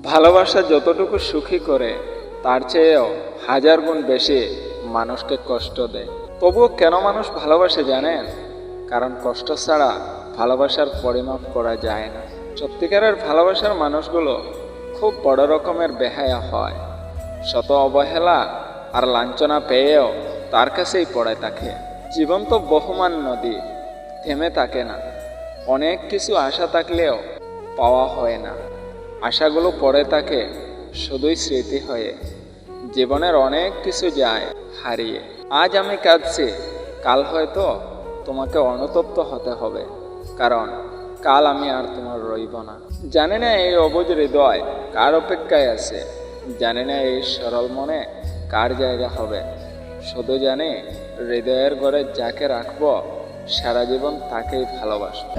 ভালোবাসা যতটুকু সুখী করে, তার চেয়েও হাজার গুণ বেশি মানুষকে কষ্ট দেয়। তবুও কেন মানুষ ভালোবাসে জানেন? কারণ কষ্ট ছাড়া ভালোবাসার পরিমাপ করা যায় না। সত্যিকারের ভালোবাসার মানুষগুলো খুব বড় রকমের বেহায়া হয়। শত অবহেলা আর লাঞ্ছনা পেয়েও তার কাছেই পড়ে থাকে। জীবন তো বহুমান নদী থেমে থাকে না। অনেক কিছু আশা থাকলেও পাওয়া হয় না। আশাগুলো পড়ে থাকে শুধুই স্মৃতি হয়ে। জীবনের অনেক কিছু যায় হারিয়ে। আজ আমি কাঁদছি, কাল হয়তো তোমাকে অনুতপ্ত হতে হবে, কারণ কাল আমি আর তোমার রইব না। জানি না এই অবুজ হৃদয় কার অপেক্ষায় আছে, জানি না এই সরল মনে কার জায়গা হবে। শুধু জানি হৃদয়ের ঘরে যাকে রাখব, সারা জীবন তাকেই ভালোবাসবো।